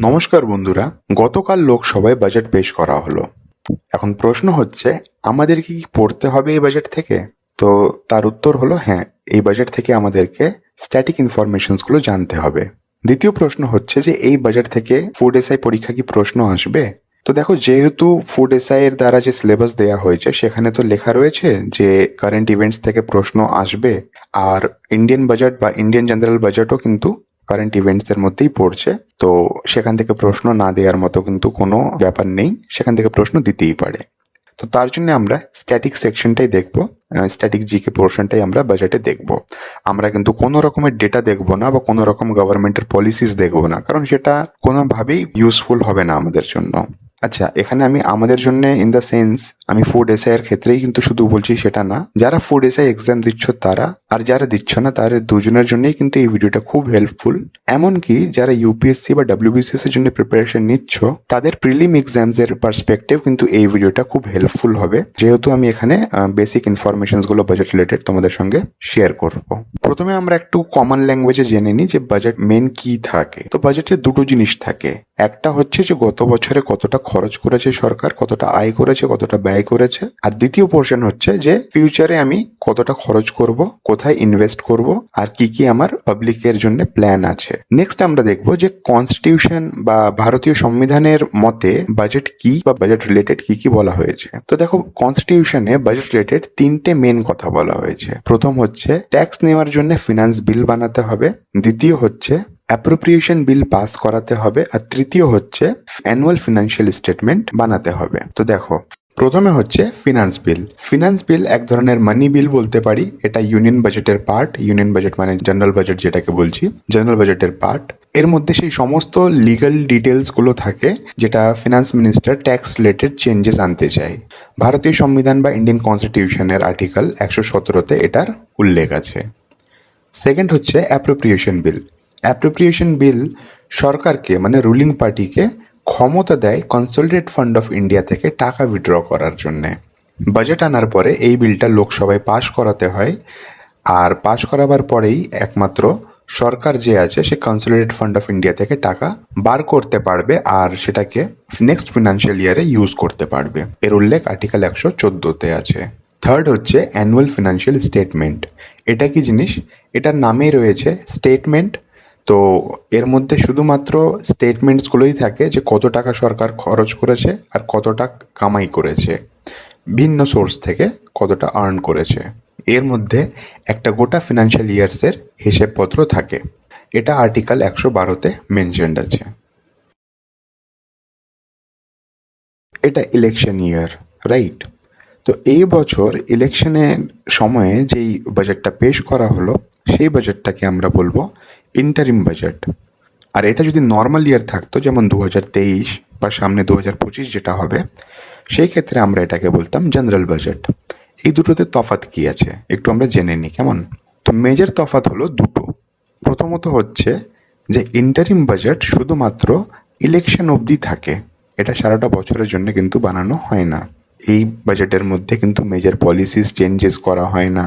নমস্কার বন্ধুরা, গতকাল লোকসভায় বাজেট পেশ করা হলো। এখন প্রশ্ন হচ্ছে, আমাদেরকে কি পড়তে হবে এই বাজেট থেকে? তো তার উত্তর হলো হ্যাঁ এই বাজেট থেকে আমাদেরকে স্ট্যাটিক ইনফরমেশনসগুলো জানতে হবে। দ্বিতীয় প্রশ্ন হচ্ছে যে, এই বাজেট থেকে ফুড এসআই পরীক্ষা কি প্রশ্ন আসবে? তো দেখো, যেহেতু ফুড এসআই এর দ্বারা যে সিলেবাস দেওয়া হয়েছে, সেখানে তো লেখা রয়েছে যে কারেন্ট ইভেন্টস থেকে প্রশ্ন আসবে। আর ইন্ডিয়ান বাজেট বা ইন্ডিয়ান জেনারেল বাজেটও কিন্তু কারেন্ট ইভেন্টসের মধ্যেই পড়ছে। তো সেখান থেকে প্রশ্ন না দেওয়ার মতো কিন্তু কোনো ব্যাপার নেই। সেখান থেকে প্রশ্ন দিতেই পারে। তো তার জন্য আমরা স্ট্যাটিক সেকশনটাই দেখব স্ট্যাটিক জিকে পোর্শনটাই আমরা বাজেটে দেখব। আমরা কিন্তু কোনো রকমের ডেটা দেখব না বা কোনো রকম গভর্নমেন্টের পলিসিস দেখব না। কারণ সেটা কোনোভাবেই ইউজফুল হবে না আমাদের জন্য। আচ্ছা এখানে আমি আমাদের জন্য ইন দ্য সেন্স আমি ফুড এসআই এর ক্ষেত্রেই কিন্তু শুধু বলছি সেটা না। যারা ফুড এসআই এক্সাম দিচ্ছ তারা, আর যারা দিচ্ছ না তাদের দুজনের জন্যই কিন্তু এই ভিডিওটা খুব হেল্পফুল এমনকি যারা ইউপিএসসি বা ডাব্লিউবিসিএস এর জন্য প্রিপারেশন নিচ্ছ, তাদের প্রিলিম এক্সামস এর পার্সপেক্টিভ কিন্তু এই ভিডিওটা খুব হেল্পফুল হবে। যেহেতু আমি এখানে বেসিক ইনফরমেশনসগুলো বাজেট রিলেটেড তোমাদের সঙ্গে শেয়ার করব। প্রথমে আমরা একটু কমন ল্যাঙ্গুয়েজে জেনে নিই যে বাজেট মেন কি থাকে। তো বাজেটে দুটো জিনিস থাকে। একটা হচ্ছে যে গত বছরে কতটা খরচ করেছে সরকার, কতটা আয় করেছে, কতটা ব্যয় করেছে। আর দ্বিতীয় পোর্শন হচ্ছে যে ফিউচারে আমি কতটা খরচ করব, কোথায় ইনভেস্ট করব, আর কি কি আমার পাবলিকের জন্য প্ল্যান আছে। নেক্সট আমরা দেখব যে কনস্টিটিউশন বা ভারতীয় সংবিধানের মতে বাজেট কি বা বাজেট রিলেটেড কি কি বলা হয়েছে। তো দেখো কনস্টিটিউশনে বাজেট রিলেটেড তিনটে মেন কথা বলা হয়েছে। প্রথম হচ্ছে ট্যাক্স নেওয়ার জন্য ফিনান্স বিল বানাতে হবে। দ্বিতীয় হচ্ছে অ্যাপ্রোপ্রিয়েশন বিল পাস করাতে হবে আর তৃতীয় হচ্ছে অ্যানুয়াল ফিনান্সিয়াল স্টেটমেন্ট বানাতে হবে। তো দেখো, প্রথমে হচ্ছে ফিনান্স বিল ফিনান্স বিল এক ধরনের মানি বিল বলতে পারি। এটা ইউনিয়ন বাজেটের পার্ট ইউনিয়ন বাজেট মানে জেনারেল বাজেট যেটাকে বলছি জেনারেল বাজেটের পার্ট এর মধ্যে সেই সমস্ত লিগাল ডিটেলসগুলো থাকে, যেটা finance minister tax related changes আনতে চায়। ভারতীয় সংবিধান বা ইন্ডিয়ান কনস্টিটিউশনের আর্টিকেল একশো সতেরোতে এটার উল্লেখ আছে। সেকেন্ড হচ্ছে অ্যাপ্রোপ্রিয়েশন বিল অ্যাপ্রোপ্রিয়েশন বিল সরকারকে মানে রুলিং পার্টিকে ক্ষমতা দেয় কনসোলিডেট ফান্ড অফ ইন্ডিয়া থেকে টাকা উইথড্র করার জন্যে। বাজেট আনার পরে এই বিলটা লোকসভায় পাশ করাতে হয়। আর পাশ করাবার পরেই একমাত্র সরকার যে আছে, সে কনসোলিডেট ফান্ড অফ ইন্ডিয়া থেকে টাকা বার করতে পারবে আর সেটাকে নেক্সট ফিনান্সিয়াল ইয়ারে ইউজ করতে পারবে। এর উল্লেখ আর্টিকেল একশো চোদ্দোতে আছে। থার্ড হচ্ছে অ্যানুয়াল ফিনান্সিয়াল স্টেটমেন্ট এটা কি জিনিস? এটার নামেই রয়েছে স্টেটমেন্ট তো এর মধ্যে শুধুমাত্র স্টেটমেন্টসগুলোই থাকে যে কত টাকা সরকার খরচ করেছে আর কতটা কামাই করেছে। ভিন্ন সোর্স থেকে কতটা আর্ন করেছে। এর মধ্যে একটা গোটা ফিনান্সিয়াল ইয়ার্সের হিসেবপত্র থাকে। এটা আর্টিকেল একশো বারোতে মেনশনড আছে। এটা ইলেকশন ইয়ার রাইট তো এই বছর ইলেকশনের সময়ে যেই বাজেটটা পেশ করা হলো, সেই বাজেটটাকে আমরা বলব ইন্টারিম বাজেট আর এটা যদি নর্মাল ইয়ার থাকতো, যেমন দু তেইশ বা সামনে দু পঁচিশ যেটা হবে, সেই ক্ষেত্রে আমরা এটাকে বলতাম জেনারেল বাজেট এই দুটোতে তফাৎ কি আছে? একটু আমরা জেনে নিই, কেমন? তো মেজর তফাত হলো দুটো। প্রথমত হচ্ছে যে ইন্টারিম বাজেট শুধুমাত্র ইলেকশন অবধি থাকে। এটা সারাটা বছরের জন্য কিন্তু বানানো হয় না। এই বাজেটের মধ্যে কিন্তু মেজর পলিসিস চেঞ্জেস করা হয় না।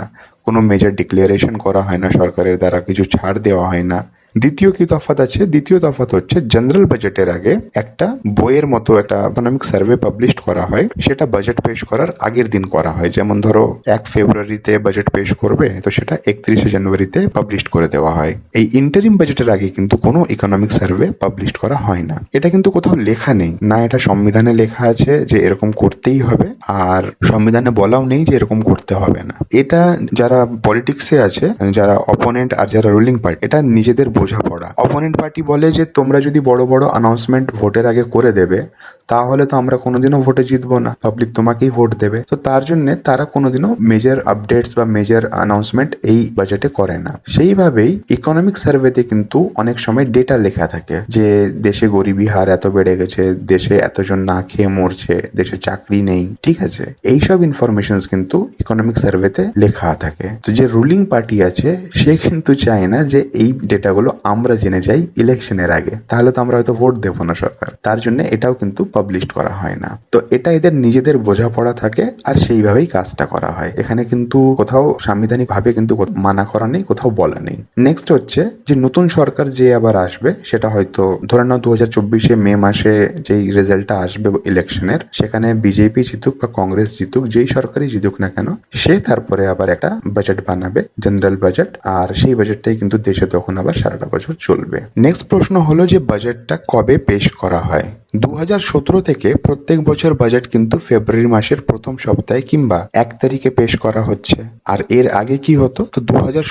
কোনো মেজর ডিক্লারেশন করা হয় না সরকারের দ্বারা কিছু ছাড় দেওয়া হয় না। দ্বিতীয় কি তফাত আছে? দ্বিতীয় তফাত হচ্ছে জেনারেল বাজেটের আগে একটা বইয়ের মতো একটা ইকোনমিক সার্ভে পাবলিশ করা হয়। সেটা বাজেট পেশ করার আগের দিন করা হয়। যেমন ধরো, এক ফেব্রুয়ারিতে বাজেট পেশ করবে, তো সেটা একত্রিশে জানুয়ারিতে পাবলিশ করে দেওয়া হয়। এই ইন্টারিম বাজেটের আগে কিন্তু কোনো ইকোনমিক সার্ভে পাবলিশ করা হয় না। এটা কিন্তু কোথাও লেখা নেই। না, এটা সংবিধানে লেখা আছে যে এরকম করতেই হবে, আর সংবিধানে বলাও নেই যে এরকম করতে হবে না। এটা যারা পলিটিক্সে আছে, যারা অপোনেন্ট আর যারা রুলিং পার্টি এটা নিজেদের বোঝাপড়া। অপোনেন্ট পার্টি বলে যে, তোমরা যদি বড় বড় অ্যানাউন্সমেন্ট ভোটের আগে করে দেবে, তাহলে তো আমরা কোনোদিনও ভোটে জিতবো না। পাবলিক তোমাকেই ভোট দেবে। তো তার জন্য তারা কোনোদিনও মেজর আপডেটস বা মেজর অ্যানাউন্সমেন্ট এই বাজেটে করে না। সেইভাবেই ইকোনমিক সার্ভেতে কিন্তু অনেক সময় ডেটা লেখা থাকে যে, দেশে গরিবি হার এত বেড়ে গেছে, দেশে এতজন না খেয়ে মরছে, দেশে চাকরি নেই। ঠিক আছে? এইসব ইনফরমেশন কিন্তু ইকোনমিক সার্ভেতে লেখা থাকে। তো যে রুলিং পার্টি আছে, সে কিন্তু চায় না যে, এই ডেটাগুলো হলো, আমরা জেনে যাই ইলেকশনের আগে। তাহলে তো আমরা হয়তো ভোট দেবো না সরকার। তার জন্য এটাও কিন্তু পাবলিশ করা হয় না। তো এটা এদের নিজেদের বোঝাপড়া থাকে আর সেইভাবেই কাজটা করা হয়। এখানে কিন্তু কোথাও সাংবিধানিক ভাবে কিন্তু মানা করা নেই, কোথাও বলা নেই। নেক্সট হচ্ছে যে নতুন সরকার যে আবার আসবে, সেটা হয়তো ধরে নাও দু হাজার চব্বিশে মে মাসে যেই রেজাল্টটা আসবে ইলেকশনের, সেখানে বিজেপি জিতুক বা কংগ্রেস জিতুক, যেই সরকারই জিতুক না কেন, সে তারপরে আবার একটা বাজেট বানাবে, জেনারেল বাজেট। আর সেই বাজেটটাই কিন্তু দেশে তখন আবার সারাটা বছর চলবে। নেক্সট প্রশ্ন হলো যে বাজেটটা কবে পেশ করা হয়? দুহাজার সতেরো থেকে প্রত্যেক বছর বাজেট কিন্তু ফেব্রুয়ারি মাসের প্রথম সপ্তাহে কিংবা এক তারিখে পেশ করা হচ্ছে। আর এর আগে কি হতো? তো দু হাজার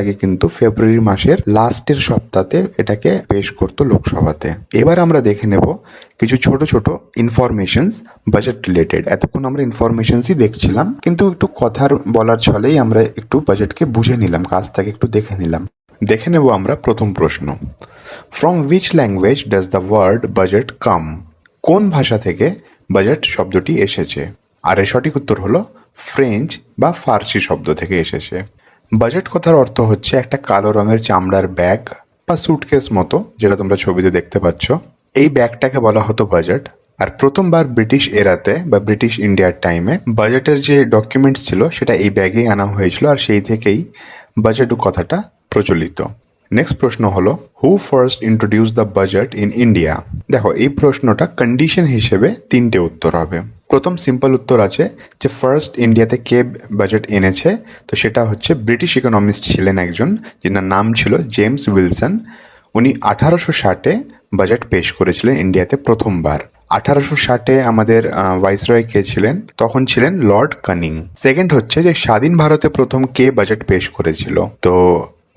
আগে কিন্তু ফেব্রুয়ারি মাসের লাস্টের সপ্তাহে এটাকে পেশ করতো লোকসভাতে। এবার আমরা দেখে নেব কিছু ছোট ছোট ইনফরমেশনস বাজেট রিলেটেড এতক্ষণ আমরা ইনফরমেশনসই দেখছিলাম, কিন্তু একটু কথার বলার ছলেই আমরা একটু বাজেটকে বুঝে নিলাম কাজ থেকে একটু দেখে নিলাম। দেখে নেব আমরা প্রথম প্রশ্ন। From which language does the word budget come কোন ভাষা থেকে বাজেট শব্দটি এসেছে? আর এর সঠিক উত্তর হলো ফ্রেঞ্চ বা ফার্সি শব্দ থেকে এসেছে। বাজেট কথার অর্থ হচ্ছে একটা কালো রঙের চামড়ার ব্যাগ বা সুটকেস মতো, যেটা তোমরা ছবিতে দেখতে পাচ্ছ। এই ব্যাগটাকে বলা হতো বাজেট আর প্রথমবার ব্রিটিশ এরাতে বা ব্রিটিশ ইন্ডিয়ার টাইমে বাজেটের যে ডকুমেন্টস ছিল, সেটা এই ব্যাগেই আনা হয়েছিল। আর সেই থেকেই বাজেট কথাটা প্রচলিত। নেক্সট প্রশ্ন হলো who first introduce the budget in India দেখো, এই প্রশ্নটা কন্ডিশন হিসেবে তিনটে উত্তর হবে। প্রথম সিম্পল উত্তর আছে যে ফার্স্ট ইন্ডিয়াতে কে বাজেট এনেছে? তো সেটা হচ্ছে ব্রিটিশ ইকোনমিস্ট ছিলেন একজন, যেনার নাম ছিল জেমস উইলসন উনি আঠারোশো ষাটে বাজেট পেশ করেছিলেন ইন্ডিয়াতে প্রথমবার। আঠারোশো ষাটে আমাদের ভাইসরয় কে ছিলেন? তখন ছিলেন লর্ড কানিং সেকেন্ড হচ্ছে যে, স্বাধীন ভারতে প্রথম কে বাজেট পেশ করেছিল? তো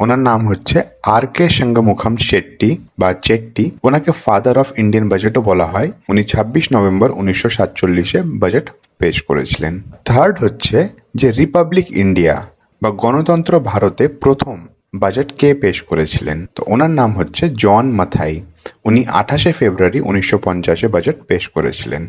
ওনার নাম হচ্ছে আর কে সঙ্গমুখম শেট্টি বা চেট্টি। ওনাকে ফাদার অফ ইন্ডিয়ান বাজেটও বলা হয়। উনি ছাব্বিশ নভেম্বর উনিশশো সাতচল্লিশে বাজেট পেশ করেছিলেন। থার্ড হচ্ছে যে রিপাবলিক ইন্ডিয়া বা গণতন্ত্র ভারতে প্রথম বাজেট কে পেশ করেছিলেন? তো ওনার নাম হচ্ছে জন মাথাই উনি আঠাশে ফেব্রুয়ারি উনিশশো পঞ্চাশে বাজেট পেশ করেছিলেন।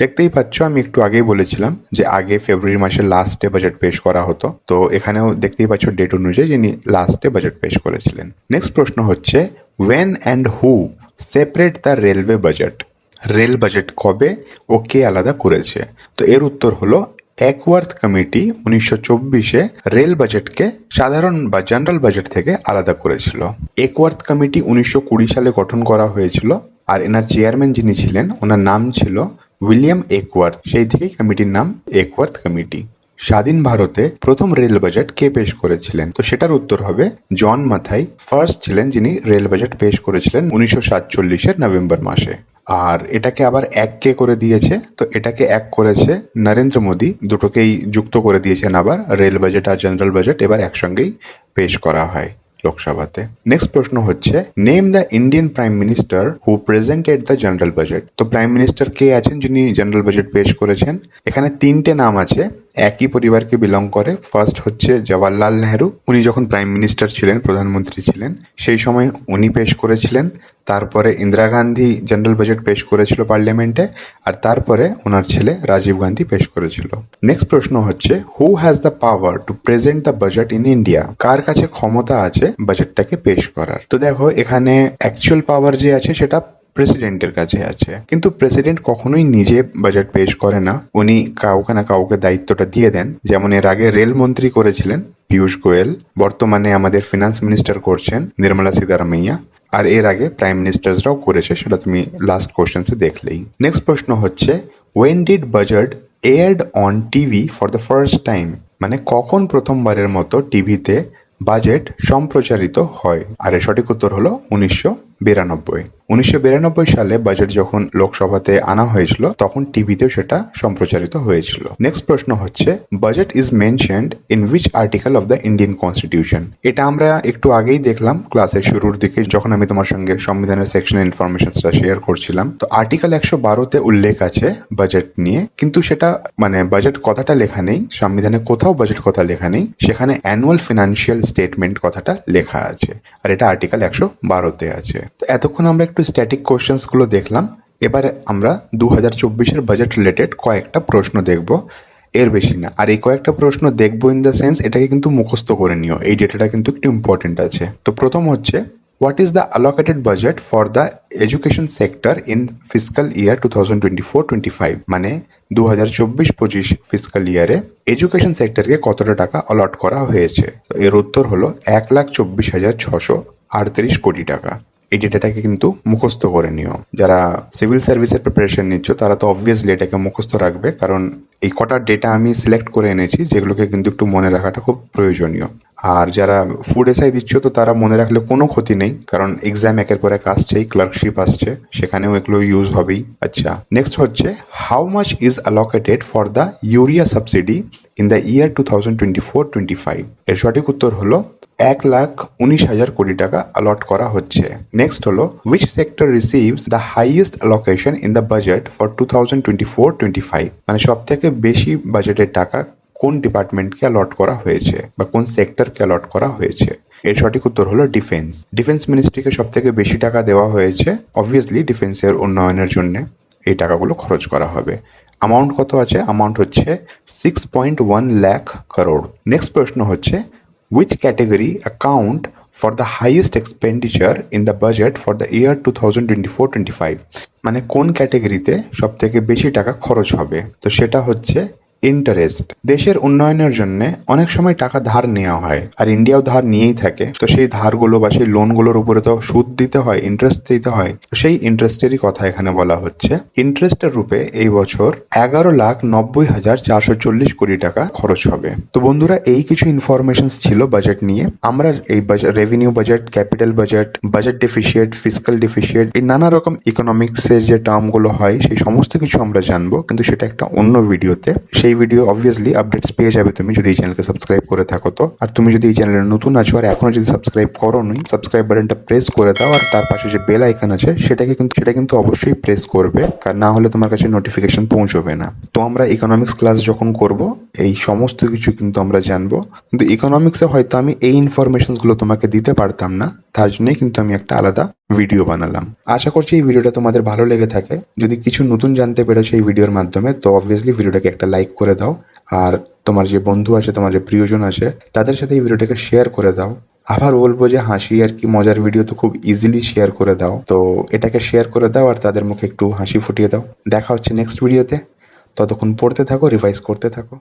দেখতেই পাচ্ছ, আমি একটু আগেই বলেছিলাম যে আগে ফেব্রুয়ারি মাসের লাস্টে বাজেট পেশ করা হতো। তো এখানেও দেখতেই পাচ্ছ ডেট অনুযায়ী যিনি লাস্টে বাজেট পেশ করেছিলেন। নেক্সট প্রশ্ন হচ্ছে when and who separate the railway budget rail budget কবে ও কে আলাদা করেছে? তো এর উত্তর হলো একওয়ার্থ কমিটি উনিশশো চব্বিশে রেল বাজেটকে সাধারণ বা জেনারেল বাজেট থেকে আলাদা করেছিল। একওয়ার্থ কমিটি উনিশশো কুড়ি সালে গঠন করা হয়েছিল, আর এনার চেয়ারম্যান যিনি ছিলেন, ওনার নাম ছিল উইলিয়াম একওয়ার্থ, সেই থেকেই কমিটির নাম একওয়ার্থ কমিটি। স্বাধীন ভারতে প্রথম রেল বাজেট কে পেশ করেছিলেন? তো সেটার উত্তর হবে জন মাথাই। ফার্স্ট ছিলেন যিনি রেল বাজেট পেশ করেছিলেন উনিশশো সাতচল্লিশের নভেম্বর মাসে। আর এটাকে আবার এক কে করে দিয়েছে, তো এটাকে এক করেছে নরেন্দ্র মোদী। দুটোকেই যুক্ত করে দিয়েছেন আবার রেল বাজেট আর জেনারেল বাজেট এবার একসঙ্গেই পেশ করা হয়। লোকসভাতে। নেক্সট প্রশ্ন হচ্ছে name the Indian prime minister who presented the general budget তো প্রাইম মিনিস্টার কে আছেন যিনি জেনারেল বাজেট পেশ করেছেন? এখানে তিনটে নাম আছে, একই পরিবারকে বিলং করে। ফার্স্ট হচ্ছে জওয়াহরলাল নেহরু উনি যখন প্রাইম মিনিস্টার ছিলেন, প্রধানমন্ত্রী ছিলেন, সেই সময় উনি পেশ করেছিলেন। তারপরে ইন্দিরা গান্ধী জেনারেল বাজেট পেশ করেছিল পার্লামেন্টে আর তারপরে ওনার ছেলে রাজীব গান্ধী পেশ করেছিল। নেক্সট প্রশ্ন হচ্ছে who has the power to present the budget in India কার কাছে ক্ষমতা আছে বাজেটটাকে পেশ করার? তো দেখো, এখানে অ্যাকচুয়াল পাওয়ার যে আছে সেটা প্রেসিডেন্টের কাছে আছে। কিন্তু প্রেসিডেন্ট কখনোই নিজে বাজেট পেশ করে না। উনি কাউকে না কাউকে দায়িত্বটা দিয়ে দেন। যেমন এর আগে রেল মন্ত্রী করেছিলেন পীয়ূষ গোয়েল। বর্তমানে আমাদের ফিনান্স মিনিস্টার করছেন নির্মলা সীতারামাইয়া। আর এর আগে প্রাইম মিনিস্টার্সরাও করেছে, সেটা তুমি লাস্ট কোশ্চেন্সে দেখলেই। নেক্সট প্রশ্ন হচ্ছে when did budget aired on TV for the first time মানে কখন প্রথমবারের মতো টিভিতে বাজেট সম্প্রচারিত হয়? আর এর সঠিক উত্তর হলো উনিশশো বিরানব্বই। উনিশশো সালে বাজেট যখন লোকসভাতে আনা হয়েছিল, তখন টিভিতেও সেটা সম্প্রচারিত হয়েছিল। নেক্সট প্রশ্ন হচ্ছে, budget is mentioned in which article of the Indian constitution এটা আমরা একটু আগেই দেখলাম ক্লাসের শুরুর দিকে, যখন আমি তোমার সঙ্গে সংবিধানের সেকশন ইনফরমেশনসটা শেয়ার করছিলাম। তো আর্টিকেল একশো বারোতে উল্লেখ আছে বাজেট নিয়ে, কিন্তু সেটা মানে বাজেট কথাটা লেখা নেই, সংবিধানে কোথাও বাজেট কথা লেখা নেই, সেখানে অ্যানুয়াল ফিনান্সিয়াল স্টেটমেন্ট কথাটা লেখা আছে। আর এটা আর্টিকেল একশো বারোতে আছে। তো এতক্ষণ আমরা একটু স্ট্যাটিক কোশ্চেন্সগুলো দেখলাম। এবারে আমরা দু হাজার চব্বিশের বাজেট রিলেটেড কয়েকটা প্রশ্ন দেখব। এর বেশি না। আর এই কয়েকটা প্রশ্ন দেখব ইন দ্য সেন্স এটাকে কিন্তু মুখস্থ করে নিও। এই ডেটাটা কিন্তু একটু ইম্পর্টেন্ট আছে। তো প্রথম হচ্ছে what is the allocated budget for the education sector in physical year two thousand twenty four twenty five মানে দু হাজার চব্বিশ পঁচিশ ফিজিক্যাল ইয়ারে এডুকেশন সেক্টরকে কতটা টাকা অলট করা হয়েছে? এর উত্তর হলো এক লাখ চব্বিশ হাজার ছশো আটত্রিশ কোটি টাকা। এই ডেটাটাকে কিন্তু মুখস্থ করে নিও। যারা সিভিল সার্ভিসের প্রিপারেশন নিচ্ছ, তারা তো অবভিয়াসলি এটাকে মুখস্থ রাখবে, কারণ এই কটা ডেটা আমি সিলেক্ট করে এনেছি, যেগুলোকে কিন্তু একটু মনে রাখাটা খুব প্রয়োজনীয়। আর যারা ফুড এসআই দিচ্ছ, তো তারা মনে রাখলে কোনো ক্ষতি নেই, কারণ এক্সাম একের পর এক আসছেই ক্লার্কশিপ আসছে, সেখানেও এগুলো ইউজ হবেই। আচ্ছা নেক্সট হচ্ছে how much is allocated for the urea subsidy in the year two thousand twenty four twenty five এর সঠিক উত্তর হলো এক লাখ উনিশ হাজার কোটি টাকা অলট করা হচ্ছে। নেক্সট হলো which sector receives the highest allocation in the budget for two thousand twenty four twenty five মানে সব থেকে বেশি বাজেটের টাকা কোন ডিপার্টমেন্টকে অ্যালট করা হয়েছে বা কোন সেক্টরকে অ্যালট করা হয়েছে? এর সঠিক উত্তর হলো ডিফেন্স। ডিফেন্স মিনিস্ট্রিকে সব থেকে বেশি টাকা দেওয়া হয়েছে অবভিয়াসলি ডিফেন্সের উন্নয়নের জন্য এই টাকাগুলো খরচ করা হবে। অ্যামাউন্ট কত আছে? অ্যামাউন্ট হচ্ছে six point one lakh crore next প্রশ্ন হচ্ছে highest expenditure in the budget for the year two thousand twenty four twenty five মানে কোন ক্যাটেগরিতে সব থেকে বেশি টাকা খরচ হবে? তো সেটা হচ্ছে ইন্টারেস্ট দেশের উন্নয়নের জন্য অনেক সময় টাকা ধার নেওয়া হয়, আর ইন্ডিয়াও ধার নিয়েই থাকে। তো সেই ধারগুলো বা সেই লোনগুলোর উপরে তো সুদ দিতে হয় ইন্টারেস্ট দিতে হয়। তো সেই ইন্টারেস্টেরই কথা এখানে বলা হচ্ছে। ইন্টারেস্টের রূপে এই বছর এগারো লাখ নব্বই হাজার চারশো চল্লিশ কোটি টাকা খরচ হবে। তো বন্ধুরা, এই কিছু ইনফরমেশন ছিল বাজেট নিয়ে। আমরা এই revenue budget capital budget budget deficit physical deficit এই নানা রকম ইকোনমিক্সের যে টার্মগুলো হয়, সেই সমস্ত কিছু আমরা জানব। কিন্তু সেটা একটা অন্য ভিডিওতে সেই ভিডিও অবভিয়াসলি আপডেটস পেয়ে যাবে তুমি যদি এই চ্যানেলকে সাবস্ক্রাইব করে থাকো তো। আর তুমি যদি এই চ্যানেলে নতুন আছো আর এখনও যদি সাবস্ক্রাইব করো নি সাবস্ক্রাইব বাটনটা প্রেস করে দাও আর তার পাশে যে বেল আইকন আছে, সেটাকে কিন্তু সেটা কিন্তু অবশ্যই প্রেস করবে। কারণ না হলে তোমার কাছে নোটিফিকেশন পৌঁছবে না। তো আমরা ইকোনমিক্স ক্লাস যখন করব, এই সমস্ত কিছু কিন্তু আমরা জানব। কিন্তু ইকোনমিক্সে হয়তো আমি এই ইনফরমেশনসগুলো তোমাকে দিতে পারতাম না, তার জন্যই কিন্তু আমি একটা আলাদা ভিডিও বানালাম। আশা করছি এই ভিডিওটা তোমাদের ভালো লেগে থাকে। যদি কিছু নতুন জানতে পেরেছ এই ভিডিওর মাধ্যমে, তো অবভিয়াসলি ভিডিওটাকে একটা লাইক করে দাও। আর তোমার যে বন্ধু আছে, তোমার যে প্রিয়জন আছে, তাদের সাথে এই ভিডিওটাকে শেয়ার করে দাও। আবার বলব যে হাসি আর কি মজার ভিডিও তো খুব ইজিলি শেয়ার করে দাও। তো এটাকে শেয়ার করে দাও আর তাদের মুখে একটু হাসি ফুটিয়ে দাও। দেখা হচ্ছে নেক্সট ভিডিওতে ততক্ষণ পড়তে থাকো রিভাইজ করতে থাকো।